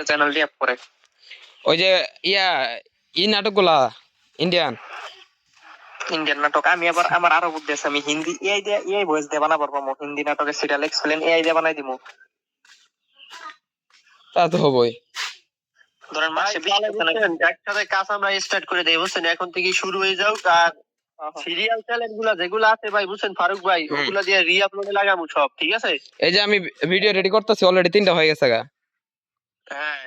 একটা চ্যানেল রিয়াপ করে। ওই যে ইয়া ই নাটকগুলা ইন্ডিয়ান ইন্ডিয়ান নাটক আমি আবার আমার আরও বুদ্ধি আছে আমি হিন্দি এআই দিয়ে এআই ভয়েস দিয়ে বানাবার পাবো হিন্দি নাটকের সিরিয়াল এক্সপ্লেন এআই দিয়ে বানাই দিমু। তা তো হবই। ধরেন ভাই, মাসে একসাথে কাজ আমরা স্টার্ট করে দেই বুঝছেন? এখন থেকে শুরু হয়ে যাও আর সিরিয়াল চ্যানেলগুলা যেগুলো আছে ভাই বুঝছেন? ফারুক ভাই ওগুলা দিয়ে রি আপলোডে লাগামু সব ঠিক আছে? এই যে আমি ভিডিও রেডি করতেছি অলরেডি তিনটা হয়ে গেছে গা। হ্যাঁ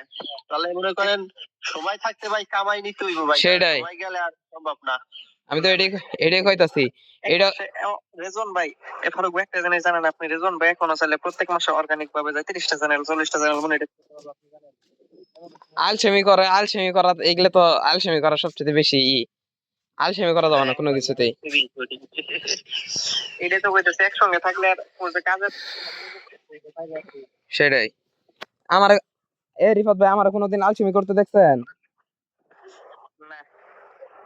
তাহলে মনে করেন সময় থাকতে ভাই কামাই নিতে হইব ভাই। সেটাই। সময় গেলে আর সম্ভব না। আমি তো এটাই এটাই কইতাছি। এটা রেজন ভাই এ ফারুক একটা জিনিস জানেন আপনি? রেজন ভাই এখনও চাইলে প্রত্যেক মাসে অর্গানিক ভাবে যায়। তিরিশটা চ্যানেল চল্লিশটা চ্যানেল মনিটাইজ আলসেমি করে আলসেমি করা এগুলো তো আলসেমি করা সবচেয়ে বেশি ই। আলসেমি করা যাবে না কোনো কিছুতেই। এটাই তো কইতেছে একসঙ্গে থাকলে আর কাজের সেটাই। আমার এ রিফাত ভাই আমার কোনোদিন আলসেমি করতে দেখছেন?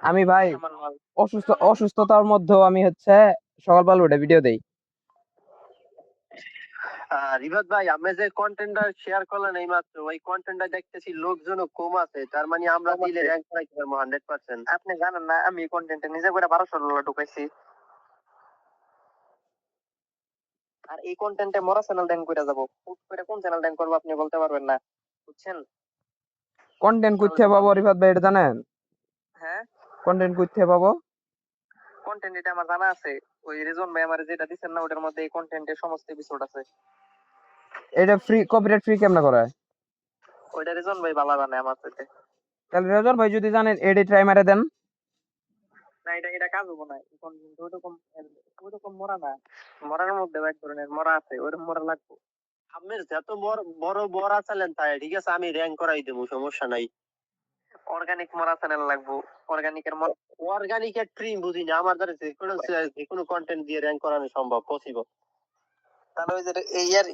আমি ভাই অসুস্থ অসুস্থতার মধ্যেও আমি হচ্ছে সকালবেলা উঠে ভিডিও দেই। রিবাদ ভাই আপনি যে কন্টেন্টটা শেয়ার করলেন এই মাত্র ওই কন্টেন্টটা দেখতেছি লোকজনও কম আছে তার মানে আমরা দিলে র্যাঙ্ক করাইতে পারব হান্ড্রেড পার্সেন্ট আপনি জানেন না আমি কন্টেন্টে নিজে করে বারোশো ডলার ঢুকাইছি। আর এই কন্টেন্টে মরা চ্যানেল ড্যাং করে যাব। কোন চ্যানেল ড্যাং করব আপনি বলতে পারবেন না। বুঝছেন? কন্টেন্ট করতে পাবো রিফাত ভাই এটা জানেন? হ্যাঁ? কন্টেন্ট করতে পাবো। কন্টেন্ট এটা আমার জানা আছে। ওই রিজন ভাই আমার যেটা দিচ্ছেন না ওটার মধ্যে এই কন্টেন্টের সমস্ত এপিসোড আছে। এটা ফ্রি কপিরাইট ফ্রি কেমনে করে? ওইটা রিজন ভাই ভালো জানে আমার সাথে তাহলে রেজন ভাই যদি জানেন এডি ট্রাই মারে দেন। না এটা এটা কাজ হব না। কন্টেন্ট ওইরকম ওইরকম মরা না। মরার মধ্যে এক ধরনের মরা আছে ওইরকম মরা লাগবে। আপনার যত বড় বড় চালেন তাই ঠিক আছে আমি র্যাঙ্ক করাই দেবো সমস্যা নাই। অর্গানিক মরা চ্যানেল লাগবো অর্গানিকের অর্গানিক এর ট্রিম বুঝি না আমার দ্বারা যে কোনো যে কোনো কন্টেন্ট দিয়ে র্যাঙ্ক করানো সম্ভব পসিবল তাহলে ওই যে এই ইয়ার